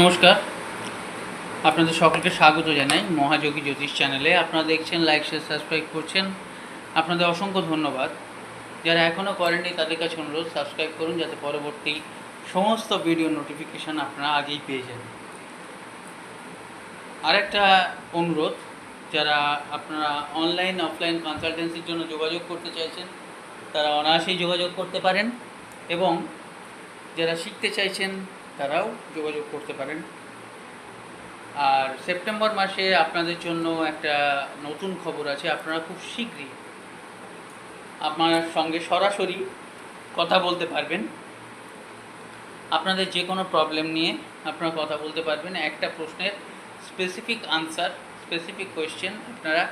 নমস্কার। আপনাদের সকলকে স্বাগত জানাই মহাযোগী জ্যোতিষ চ্যানেলে। আপনারা দেখছেন লাইক শেয়ার সাবস্ক্রাইব করছেন। আপনাদের অসংখ্য ধন্যবাদ। যারা এখনও করেননি, তাদের কাছে অনুরোধ সাবস্ক্রাইব করুন যাতে পরবর্তী সমস্ত ভিডিও নোটিফিকেশান আপনারা আগেই পেয়ে যান। আরেকটা অনুরোধ, যারা আপনারা অনলাইন অফলাইন কনসালটেন্সির জন্য যোগাযোগ করতে চাইছেন, তারা অনায়াসেই যোগাযোগ করতে পারেন। এবং যারা শিখতে চাইছেন তারাও যোগাযোগ করতে পারেন। আর সেপ্টেম্বর মাসে আপনাদের জন্য একটা নতুন খবর আছে আপনারা খুব শীঘ্রই আপনার সঙ্গে সরাসরি কথা বলতে পারবেন। আপনাদের যে কোনো প্রবলেম নিয়ে আপনারা কথা বলতে পারবেন। একটা প্রশ্নের স্পেসিফিক আনসার স্পেসিফিক কোয়েশ্চেন আপনারা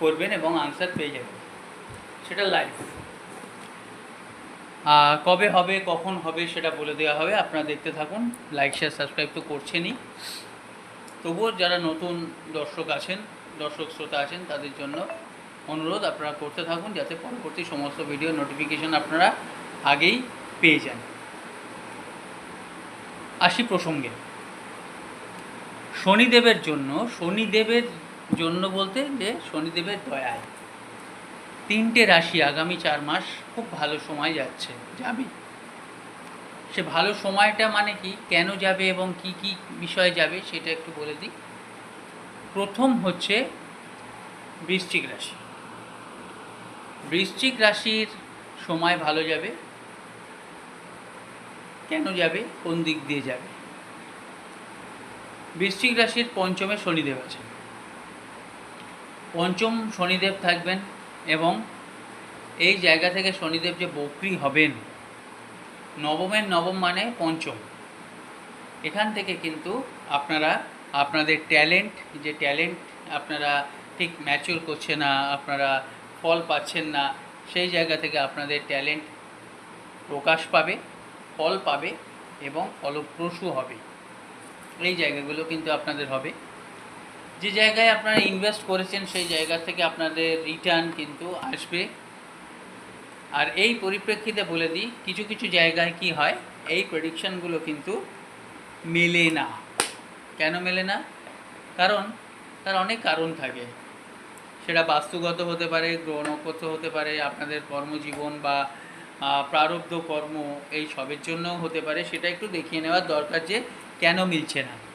করবেন এবং আনসার পেয়ে যাবেন। সেটা আহ, কবে হবে, কখন হবে সেটা বলে দেওয়া হবে। আপনারা দেখতে থাকুন লাইক শেয়ার সাবস্ক্রাইব তো করছেনই। তবুও যারা নতুন দর্শক আছেন, দর্শক শ্রোতা আছেন, তাদের জন্য অনুরোধ, আপনারা করতে থাকুন যাতে পরবর্তী সমস্ত ভিডিও নোটিফিকেশন আপনারা আগেই পেয়ে যান। আসি প্রসঙ্গে। শনিদেবের জন্য শনিদেবের জন্য বলতে যে শনিদেবের দয়ায়। তিনটে রাশি আগামী চার মাস খুব ভালো সময় যাচ্ছে। যাবে। সে ভালো সময়টা মানে কি? কেন যাবে এবং কি কি বিষয়ে যাবে সেটা একটু বলে দিই। প্রথম হচ্ছে বৃশ্চিক রাশি। বৃশ্চিক রাশির সময় ভালো যাবে। কেন যাবে? কোন দিক দিয়ে যাবে? বৃশ্চিক রাশির পঞ্চমে শনিদেব আছে পঞ্চম শনিদেব থাকবেন এবং এই জায়গা থেকে শনিদেব যে বক্রি হবেন, নবমের নবম মানে পঞ্চম। এখান থেকে কিন্তু আপনারা, আপনাদের ট্যালেন্ট, যে ট্যালেন্ট আপনারা ঠিক ম্যাচিওর করছে না, আপনারা ফল পাচ্ছেন না, সেই জায়গা থেকে আপনাদের ট্যালেন্ট প্রকাশ পাবে, ফল পাবে এবং ফলপ্রসূ হবে। এই জায়গাগুলো কিন্তু আপনাদের হবে। যে জায়গায় আপনারা ইনভেস্ট করেছেন, সেই জায়গা থেকে আপনাদের রিটার্ন কিন্তু আসবে। আর এই পরিপ্রেক্ষিতে বলে দিই, কিছু কিছু জায়গায় কি হয়, এই প্রেডিকশানগুলো কিন্তু মেলে না। কেন মেলে না? কারণ, তার অনেক কারণ থাকে। সেটা বাস্তুগত হতে পারে গ্রহ নক্ষত্র হতে পারে, আপনাদের কর্মজীবন বা প্রারব্ধ কর্ম এই সবের জন্যও হতে পারে। সেটা একটু দেখিয়ে নেওয়ার দরকার যে কেন মিলছে না।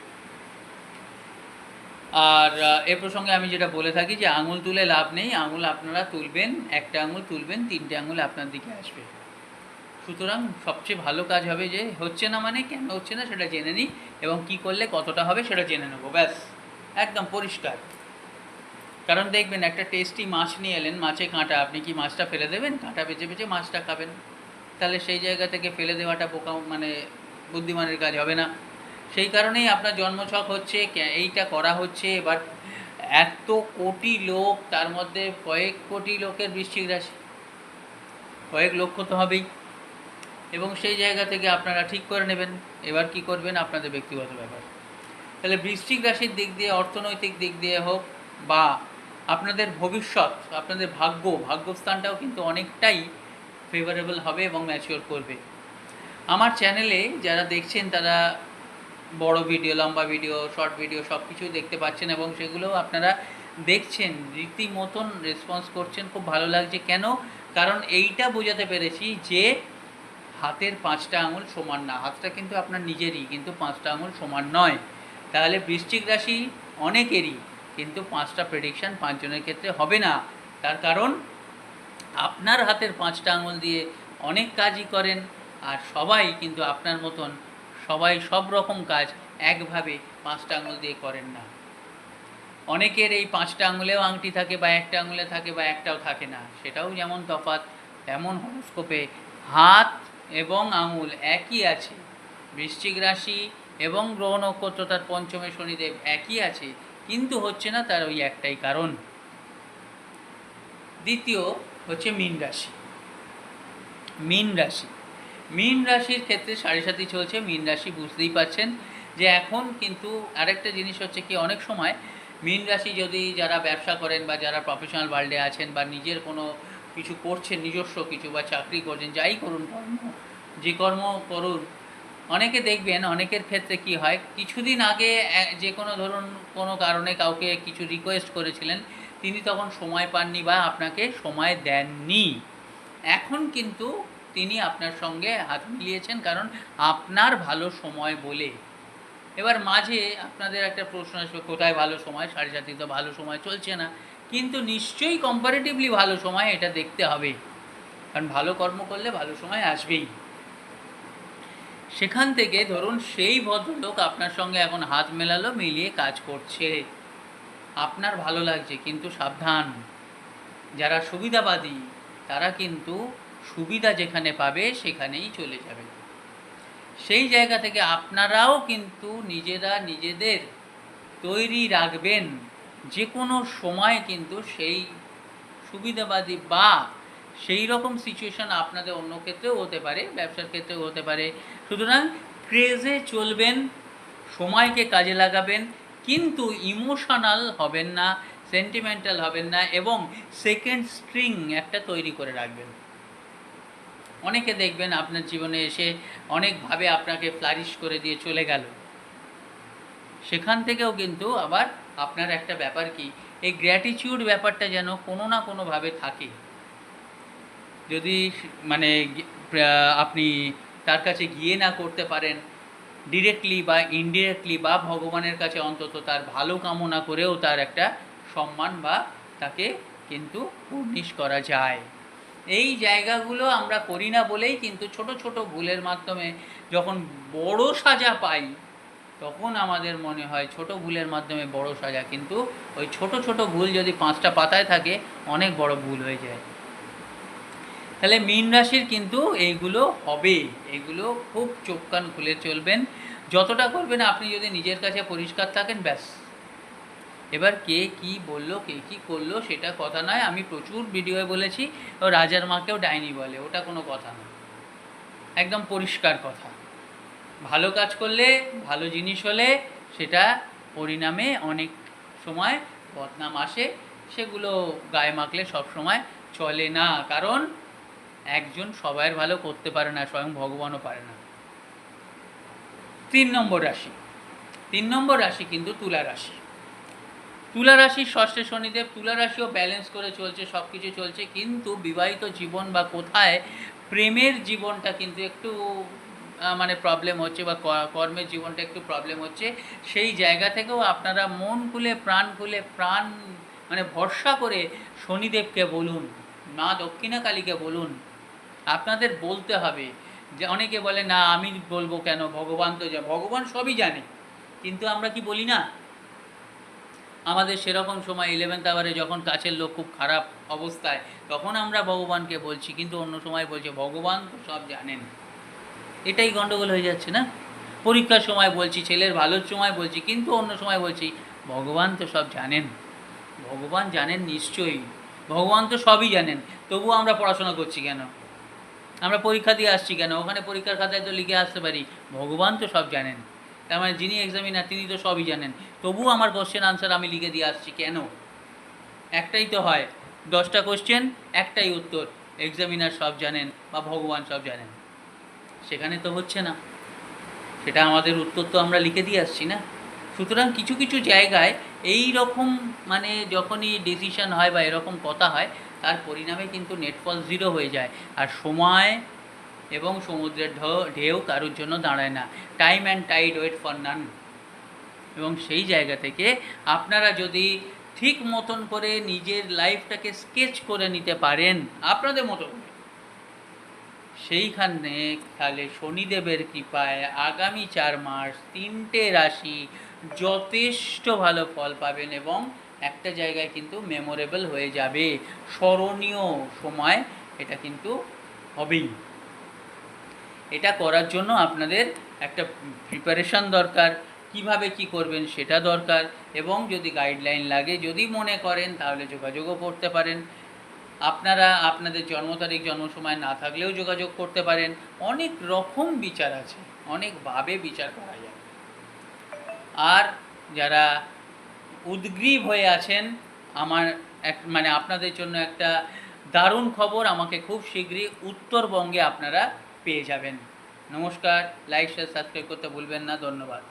আর এ প্রসঙ্গে আমি যেটা বলে থাকি যে আঙুল তুলে লাভ নেই, আঙুল আপনারা তুলবেন, একটা আঙুল তুলবেন, তিনটে আঙুল আপনার দিকে আসবে। সুতরাং সবচেয়ে ভালো কাজ হবে যে হচ্ছে না মানে কেন হচ্ছে না সেটা জেনে নিই এবং কি করলে কতটা হবে সেটা জেনে নেব, ব্যাস, একদম পরিষ্কার। কারণ দেখবেন একটা টেস্টি মাছ নিয়ে এলেন, মাছে কাঁটা, আপনি কি মাছটা ফেলে দেবেন? কাঁটা বেছে বেছে মাছটা খাবেন। তাহলে সেই জায়গা থেকে ফেলে দেওয়াটা পোকা মানে বুদ্ধিমানের কাজ হবে না। সেই কারণেই আপনার জন্মছক হচ্ছে এইটা করা হচ্ছে, এবার এত কোটি লোক, তার মধ্যে কয়েক কোটি লোকের বৃশ্চিক রাশি। কয়েক লক্ষ তো হবেই। এবং সেই জায়গা থেকে আপনারা ঠিক করে নেবেন। এবার কি করবেন? আপনাদের ব্যক্তিগত ব্যাপার। তাহলে বৃশ্চিক রাশির দিক দিয়ে, অর্থনৈতিক দিক দিয়ে হোক বা আপনাদের ভবিষ্যৎ, আপনাদের ভাগ্য, ভাগ্যস্থানটাও কিন্তু অনেকটাই ফেভারেবল হবে এবং ম্যাচিওর করবে। আমার চ্যানেলে যারা দেখছেন, তারা বড় ভিডিও লম্বা ভিডিও শর্ট ভিডিও সব কিছুই দেখতে পাচ্ছেন এবং সেগুলো আপনারা দেখছেন। রীতিমতন রেসপন্স করছেন, খুব ভালো লাগছে। কেন? কারণ এইটা বোঝাতে পেরেছি যে হাতের পাঁচটা আঙুল সমান না। হাতটা কিন্তু আপনার নিজেরই, কিন্তু পাঁচটা আঙুল সমান নয়। তাহলে বৃশ্চিক রাশি অনেকেরই, কিন্তু পাঁচটা প্রেডিকশান পাঁচজনের ক্ষেত্রে হবে না। তার কারণ, আপনার হাতের পাঁচটা আঙুল দিয়ে অনেক কাজই করেন, আর সবাই কিন্তু আপনার মতন সবাই সব রকম কাজ একভাবে পাঁচটা আঙুল দিয়ে করেন না। অনেকের এই পাঁচটা আঙুলেও আংটি থাকে বা একটা আঙুলে থাকে বা একটাও থাকে না। সেটাও যেমন তফাৎ, তেমন হরস্কোপে হাত এবং আঙুল একই আছে। বৃশ্চিক রাশি এবং গ্রহ নক্ষত্র তার পঞ্চমে শনিদেব একই আছে, কিন্তু হচ্ছে না তার ওই একটাই কারণ। দ্বিতীয় হচ্ছে মীন রাশি। মীন রাশি। মীন রাশির ক্ষেত্রে সাড়ে সাথী চলছে, মীন রাশি বুঝতেই পারছেন যে এখন কিন্তু আরেকটা জিনিস হচ্ছে কি, অনেক সময় মীন রাশি যদি যারা ব্যবসা করেন বা যারা প্রফেশনাল ওয়ার্ল্ডে আছেন বা নিজের কোনো কিছু করছেন, নিজস্ব কিছু বা চাকরি করছেন, যাই করুন কর্ম, যে কর্ম করুন, অনেকে দেখবেন অনেকের ক্ষেত্রে কি হয়, কিছুদিন আগে যে কোনো ধরুন কোনো কারণে কাউকে কিছু রিকোয়েস্ট করেছিলেন, তিনি তখন সময় পাননি বা আপনাকে সময় দেননি। এখন কিন্তু তিনি আপনার সঙ্গে হাত মিলিয়েছেন কারণ আপনার ভালো সময় বলে। এবার মাঝে আপনাদের একটা প্রশ্ন আসবে কোথায় ভালো সময়? সাড়ে সাথে তো ভালো সময় চলছে না। কিন্তু নিশ্চয়ই কম্পারেটিভলি ভালো সময় এটা দেখতে হবে। কারণ ভালো কর্ম করলে ভালো সময় আসবেই। সেখান থেকে ধরুন সেই ভদ্রলোক আপনার সঙ্গে এখন হাত মেলালো, মিলিয়ে কাজ করছে। আপনার ভালো লাগছে, কিন্তু সাবধান। যারা সুবিধাবাদী, তারা কিন্তু সুবিধা যেখানে পাবে, সেখানেই চলে যাবে। সেই জায়গা থেকে আপনারাও কিন্তু নিজেরা নিজেদের তৈরি রাখবেন। যে কোনো সময় কিন্তু সেই সুবিধাবাদী বা সেই রকম সিচুয়েশন আপনাদের অন্য ক্ষেত্রেও হতে পারে, ব্যবসার ক্ষেত্রেও হতে পারে। সুতরাং ক্রেজে চলবেন, সময়কে কাজে লাগাবেন, কিন্তু ইমোশনাল হবেন না সেন্টিমেন্টাল হবেন না, এবং সেকেন্ড স্ট্রিং একটা তৈরি করে রাখবেন। অনেকে দেখবেন আপনার জীবনে এসে অনেকভাবে আপনাকে ফ্লারিশ করে দিয়ে চলে গেল। সেখান থেকেও কিন্তু আবার আপনার একটা ব্যাপার কি, এই গ্র্যাটিচিউড ব্যাপারটা যেন কোনো না কোনোভাবে থাকে। যদি মানে আপনি তার কাছে গিয়ে না করতে পারেন ডিরেক্টলি বা ইনডিরেক্টলি বা ভগবানের কাছে অন্তত তার ভালো কামনা করেও তার একটা সম্মান বা তাকে কিন্তু উর্নিশ করা যায়। এই জায়গাগুলো আমরা করি না বলেই কিন্তু ছোট ছোট ভুলের মাধ্যমে যখন বড় সাজা পাই, তখন আমাদের মনে হয় ছোট ভুলের মাধ্যমে বড় সাজা। কিন্তু ওই ছোট ছোট ভুল যদি পাঁচটা পাতায় থাকে, অনেক বড় ভুল হয়ে যায়। তাহলে মীন রাশির কিন্তু এইগুলো হবে। এগুলো খুব চোখ কান খুলে চলবেন। যতটা করবেন, আপনি যদি নিজের কাছে পরিষ্কার থাকেন, ব্যাস। এবার কে কি বলল, কে কি করল, সেটা কথা নয়। আমি প্রচুর ভিডিওয়ে বলেছি, ও রাজার মাকেও ডাইনি বলে, ওটা কোনো কথা না একদম পরিষ্কার কথা। ভালো কাজ করলে, ভালো জিনিস হলে সেটা পরিণামে অনেক সময় বদনাম আসে, সেগুলো গায়ে মাখলে সব সময় চলে না। কারণ একজন সবাইয়ের ভালো করতে পারে না, স্বয়ং ভগবানও পারে না। তিন নম্বর রাশি। তিন নম্বর রাশি কিন্তু তুলা রাশি। তুলা রাশির ষষ্ঠে শনিদেব তুলা রাশিও ব্যালেন্স করে চলছে সব কিছু চলছে, কিন্তু বিবাহিত জীবন বা কোথায় প্রেমের জীবনটা কিন্তু একটু মানে প্রবলেম হচ্ছে বা কর্মের জীবনটা একটু প্রবলেম হচ্ছে, সেই জায়গা থেকেও আপনারা মন খুলে, প্রাণ খুলে, প্রাণ মানে ভরসা করে শনিদেবকে বলুন, মা দক্ষিণা কালীকে বলুন, আপনাদের বলতে হবে। যে অনেকে বলে, না, আমি বলব কেন? ভগবান তো যা ভগবান সবই জানে, কিন্তু আমরা কি বলি না? আমাদের সেরকম সময় ইলেভেন্থ আওয়ারে যখন কাছের লোক খুব খারাপ অবস্থায়, তখন আমরা ভগবানকে বলছি, কিন্তু অন্য সময় বলছে, ভগবান তো সব জানেন। এটাই গন্ডগোল হয়ে যাচ্ছে না? পরীক্ষার সময় বলছি, ছেলের ভালোর সময় বলছি, কিন্তু অন্য সময় বলছি, ভগবান তো সব জানেন। ভগবান জানেন নিশ্চয়ই। ভগবান তো সবই জানেন। তবু আমরা পড়াশোনা করছি কেন? আমরা পরীক্ষা দিয়ে আসছি কেন? ওখানে পরীক্ষার খাতায় তো লিখে আসতে পারি, ভগবান তো সব জানেন। তার মানে যিনি এক্সামিনার তিনি তো সবই জানেন। তবু আমার কোশ্চেন আনসার আমি লিখে দিয়ে আসছি, কেন? একটাই তো হয়, দশটা কোশ্চেন একটাই উত্তর। এক্সামিনার সব জানেন বা ভগবান সব জানেন। সেখানে তো হচ্ছে না। সেটা আমাদের উত্তর তো আমরা লিখে দিয়ে আসছি না। সুতরাং কিছু কিছু জায়গায় এই রকম মানে যখনই ডিসিশন হয় বা এরকম কথা হয়, তার পরিণামে কিন্তু নেটফল জিরো হয়ে যায়। আর সময় এবং সমুদ্রের ঢেউ কারোর জন্য দাঁড়ায় না। Time and tide wait for none এবং সেই জায়গা থেকে আপনারা যদি ঠিক মতন করে নিজের লাইফটাকে স্কেচ করে নিতে পারেন, আপনাদের মতো সেইখানে তাহলে শনিদেবের কৃপায় আগামী চার মাস তিনটে রাশি যথেষ্ট ভালো ফল পাবেন এবং একটা জায়গায় কিন্তু মেমোরেবল হয়ে যাবে। স্মরণীয় সময় এটা কিন্তু হবেই। এটা করার জন্য আপনাদের একটা প্রিপারেশন দরকার, কীভাবে কি করবেন সেটা দরকার এবং যদি গাইডলাইন লাগে, যদি মনে করেন তাহলে যোগাযোগও করতে পারেন। আপনারা আপনাদের জন্ম তারিখ, জন্ম সময় না থাকলেও যোগাযোগ করতে পারেন। অনেক রকম বিচার আছে অনেকভাবে বিচার করা যায়। আর যারা উদ্গ্রীব হয়ে আছেন, আমার এক মানে আপনাদের জন্য একটা দারুণ খবর, আমাকে খুব শীঘ্রই উত্তরবঙ্গে আপনারা পেয়ে যাবেন। নমস্কার লাইক শেয়ার সাবস্ক্রাইব করতে ভুলবেন না ধন্যবাদ।